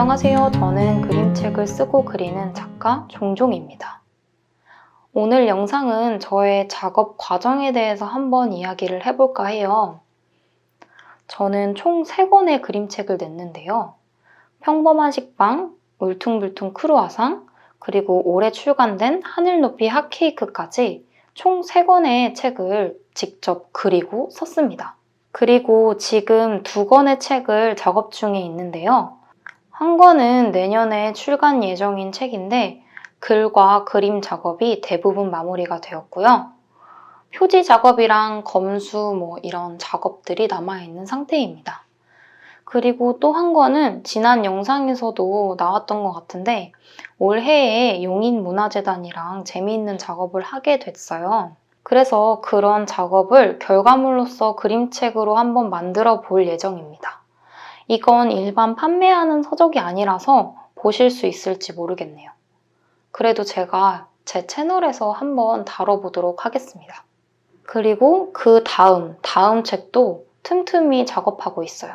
안녕하세요. 저는 그림책을 쓰고 그리는 작가 종종입니다. 오늘 영상은 저의 작업 과정에 대해서 한번 이야기를 해볼까 해요. 저는 총 3권의 그림책을 냈는데요. 평범한 식빵, 울퉁불퉁 크루아상, 그리고 올해 출간된 하늘 높이 핫케이크까지 총 3권의 책을 직접 그리고 썼습니다. 그리고 지금 두 권의 책을 작업 중에 있는데요. 한 권은 내년에 출간 예정인 책인데 글과 그림 작업이 대부분 마무리가 되었고요. 표지 작업이랑 검수 뭐 이런 작업들이 남아있는 상태입니다. 그리고 또 한 권은 지난 영상에서도 나왔던 것 같은데 올해에 용인문화재단이랑 재미있는 작업을 하게 됐어요. 그래서 그런 작업을 결과물로서 그림책으로 한번 만들어 볼 예정입니다. 이건 일반 판매하는 서적이 아니라서 보실 수 있을지 모르겠네요. 그래도 제가 제 채널에서 한번 다뤄보도록 하겠습니다. 그리고 그 다음, 다음 책도 틈틈이 작업하고 있어요.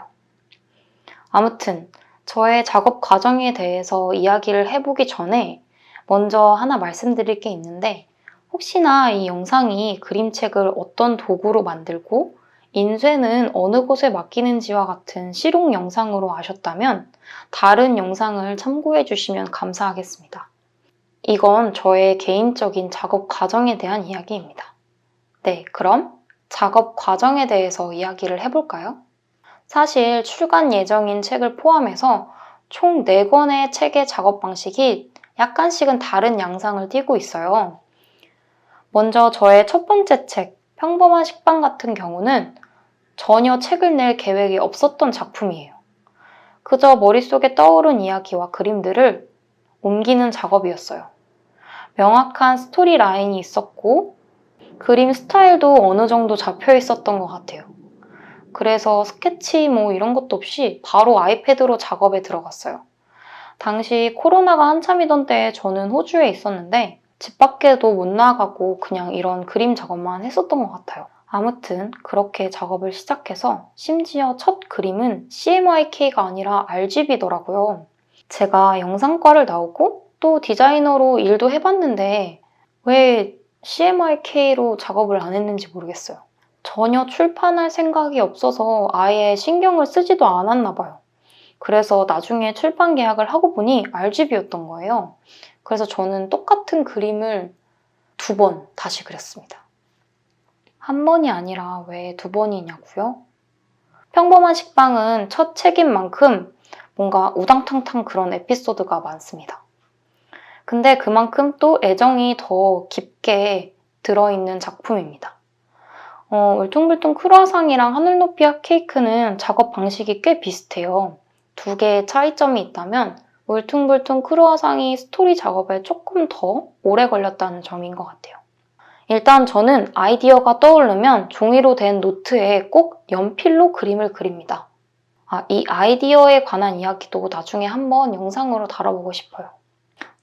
아무튼, 저의 작업 과정에 대해서 이야기를 해보기 전에 먼저 하나 말씀드릴 게 있는데, 혹시나 이 영상이 그림책을 어떤 도구로 만들고 인쇄는 어느 곳에 맡기는지와 같은 실용 영상으로 아셨다면 다른 영상을 참고해 주시면 감사하겠습니다. 이건 저의 개인적인 작업 과정에 대한 이야기입니다. 네, 그럼 작업 과정에 대해서 이야기를 해볼까요? 사실 출간 예정인 책을 포함해서 총 4권의 책의 작업 방식이 약간씩은 다른 양상을 띠고 있어요. 먼저 저의 첫 번째 책, 평범한 식빵 같은 경우는 전혀 책을 낼 계획이 없었던 작품이에요. 그저 머릿속에 떠오른 이야기와 그림들을 옮기는 작업이었어요. 명확한 스토리 라인이 있었고, 그림 스타일도 어느 정도 잡혀 있었던 것 같아요. 그래서 스케치 뭐 이런 것도 없이 바로 아이패드로 작업에 들어갔어요. 당시 코로나가 한참이던 때에 저는 호주에 있었는데, 집 밖에도 못 나가고 그냥 이런 그림 작업만 했었던 것 같아요. 아무튼 그렇게 작업을 시작해서 심지어 첫 그림은 CMYK가 아니라 RGB더라고요. 제가 영상과를 나오고 또 디자이너로 일도 해봤는데 왜 CMYK로 작업을 안 했는지 모르겠어요. 전혀 출판할 생각이 없어서 아예 신경을 쓰지도 않았나 봐요. 그래서 나중에 출판 계약을 하고 보니 RGB였던 거예요. 그래서 저는 똑같은 그림을 두 번 다시 그렸습니다. 한 번이 아니라 왜 두 번이냐고요? 평범한 식빵은 첫 책인 만큼 뭔가 우당탕탕 그런 에피소드가 많습니다. 근데 그만큼 또 애정이 더 깊게 들어있는 작품입니다. 어, 울퉁불퉁 크루아상이랑 하늘 높이 핫케이크는 작업 방식이 꽤 비슷해요. 두 개의 차이점이 있다면 울퉁불퉁 크루아상이 스토리 작업에 조금 더 오래 걸렸다는 점인 것 같아요. 일단 저는 아이디어가 떠오르면 종이로 된 노트에 꼭 연필로 그림을 그립니다. 아, 이 아이디어에 관한 이야기도 나중에 한번 영상으로 다뤄보고 싶어요.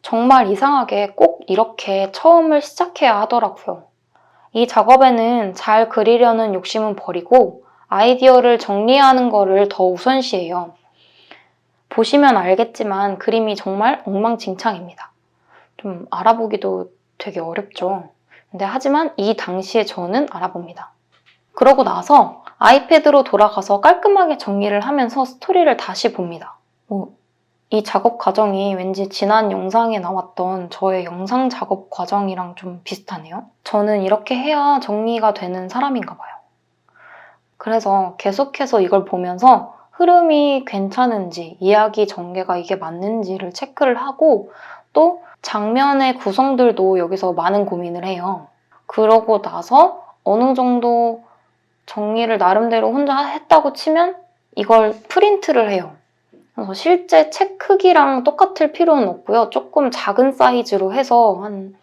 정말 이상하게 꼭 이렇게 처음을 시작해야 하더라고요. 이 작업에는 잘 그리려는 욕심은 버리고 아이디어를 정리하는 거를 더 우선시해요. 보시면 알겠지만 그림이 정말 엉망진창입니다. 좀 알아보기도 되게 어렵죠. 근데 하지만 이 당시에 저는 알아봅니다. 그러고 나서 아이패드로 돌아가서 깔끔하게 정리를 하면서 스토리를 다시 봅니다. 뭐, 이 작업 과정이 왠지 지난 영상에 나왔던 저의 영상 작업 과정이랑 좀 비슷하네요. 저는 이렇게 해야 정리가 되는 사람인가 봐요. 그래서 계속해서 이걸 보면서 흐름이 괜찮은지, 이야기 전개가 이게 맞는지를 체크를 하고 또 장면의 구성들도 여기서 많은 고민을 해요. 그러고 나서 어느 정도 정리를 나름대로 혼자 했다고 치면 이걸 프린트를 해요. 그래서 실제 책 크기랑 똑같을 필요는 없고요. 조금 작은 사이즈로 해서 한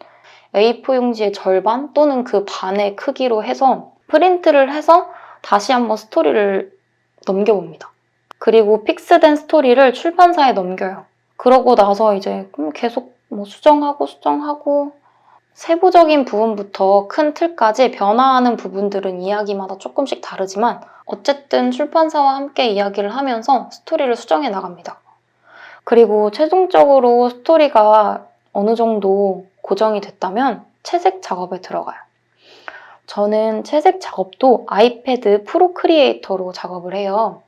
A4 용지의 절반 또는 그 반의 크기로 해서 프린트를 해서 다시 한번 스토리를 넘겨봅니다. 그리고 픽스된 스토리를 출판사에 넘겨요. 그러고 나서 이제 계속 뭐 수정하고 수정하고 세부적인 부분부터 큰 틀까지 변화하는 부분들은 이야기마다 조금씩 다르지만 어쨌든 출판사와 함께 이야기를 하면서 스토리를 수정해 나갑니다. 그리고 최종적으로 스토리가 어느 정도 고정이 됐다면 채색 작업에 들어가요. 저는 채색 작업도 아이패드 프로크리에이터로 작업을 해요.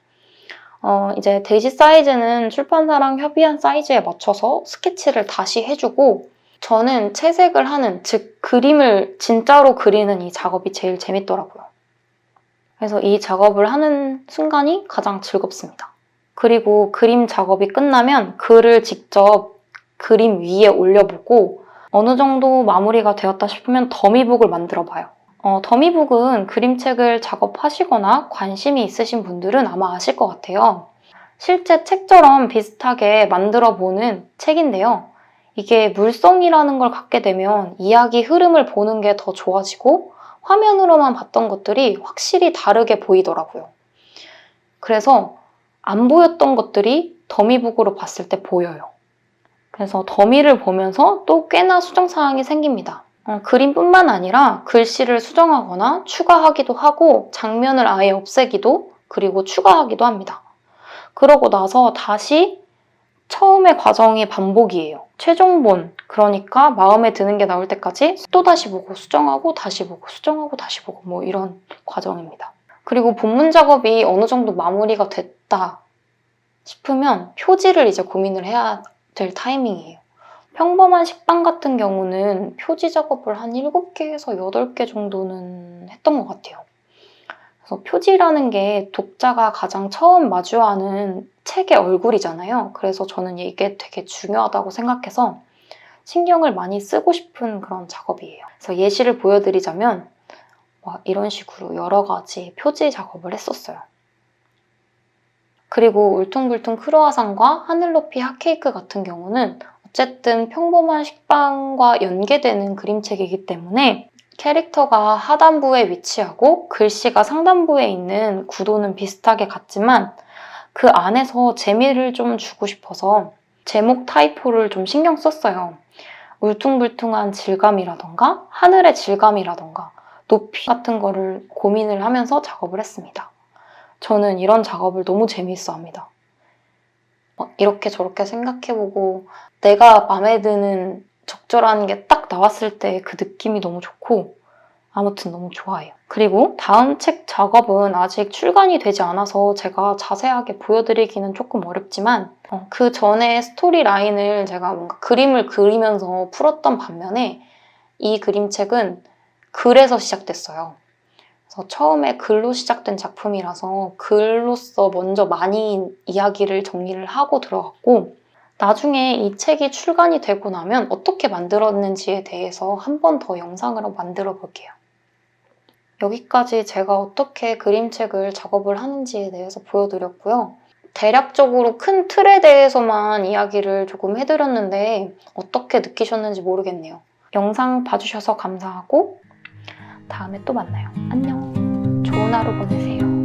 어, 이제 데이지 사이즈는 출판사랑 협의한 사이즈에 맞춰서 스케치를 다시 해주고 저는 채색을 하는, 즉, 그림을 진짜로 그리는 이 작업이 제일 재밌더라고요. 그래서 이 작업을 하는 순간이 가장 즐겁습니다. 그리고 그림 작업이 끝나면 글을 직접 그림 위에 올려보고 어느 정도 마무리가 되었다 싶으면 더미북을 만들어 봐요. 어, 더미북은 그림책을 작업하시거나 관심이 있으신 분들은 아마 아실 것 같아요. 실제 책처럼 비슷하게 만들어 보는 책인데요. 이게 물성이라는 걸 갖게 되면 이야기 흐름을 보는 게 더 좋아지고 화면으로만 봤던 것들이 확실히 다르게 보이더라고요. 그래서 안 보였던 것들이 더미북으로 봤을 때 보여요. 그래서 더미를 보면서 또 꽤나 수정사항이 생깁니다. 어, 그림뿐만 아니라 글씨를 수정하거나 추가하기도 하고 장면을 아예 없애기도 그리고 추가하기도 합니다. 그러고 나서 다시 처음의 과정이 반복이에요. 최종본, 그러니까 마음에 드는 게 나올 때까지 또 다시 보고 수정하고 다시 보고 수정하고 다시 보고 뭐 이런 과정입니다. 그리고 본문 작업이 어느 정도 마무리가 됐다 싶으면 표지를 이제 고민을 해야 될 타이밍이에요. 평범한 식당 같은 경우는 표지 작업을 한 7개에서 8개 정도는 했던 것 같아요. 그래서 표지라는 게 독자가 가장 처음 마주하는 책의 얼굴이잖아요. 그래서 저는 이게 되게 중요하다고 생각해서 신경을 많이 쓰고 싶은 그런 작업이에요. 그래서 예시를 보여드리자면 막 이런 식으로 여러 가지 표지 작업을 했었어요. 그리고 울퉁불퉁 크루아상과 하늘 높이 핫케이크 같은 경우는 어쨌든 평범한 식빵과 연계되는 그림책이기 때문에 캐릭터가 하단부에 위치하고 글씨가 상단부에 있는 구도는 비슷하게 같지만 그 안에서 재미를 좀 주고 싶어서 제목 타이포를 좀 신경 썼어요. 울퉁불퉁한 질감이라던가 하늘의 질감이라던가 높이 같은 거를 고민을 하면서 작업을 했습니다. 저는 이런 작업을 너무 재미있어 합니다. 막 이렇게 저렇게 생각해보고 내가 마음에 드는 적절한 게 딱 나왔을 때 그 느낌이 너무 좋고 아무튼 너무 좋아해요. 그리고 다음 책 작업은 아직 출간이 되지 않아서 제가 자세하게 보여드리기는 조금 어렵지만 어, 그 전에 스토리 라인을 제가 뭔가 그림을 그리면서 풀었던 반면에 이 그림책은 글에서 시작됐어요. 그래서 처음에 글로 시작된 작품이라서 글로서 먼저 많이 이야기를 정리를 하고 들어갔고 나중에 이 책이 출간이 되고 나면 어떻게 만들었는지에 대해서 한 번 더 영상을 만들어 볼게요. 여기까지 제가 어떻게 그림책을 작업을 하는지에 대해서 보여드렸고요. 대략적으로 큰 틀에 대해서만 이야기를 조금 해드렸는데 어떻게 느끼셨는지 모르겠네요. 영상 봐주셔서 감사하고 다음에 또 만나요. 안녕. 좋은 하루 보내세요.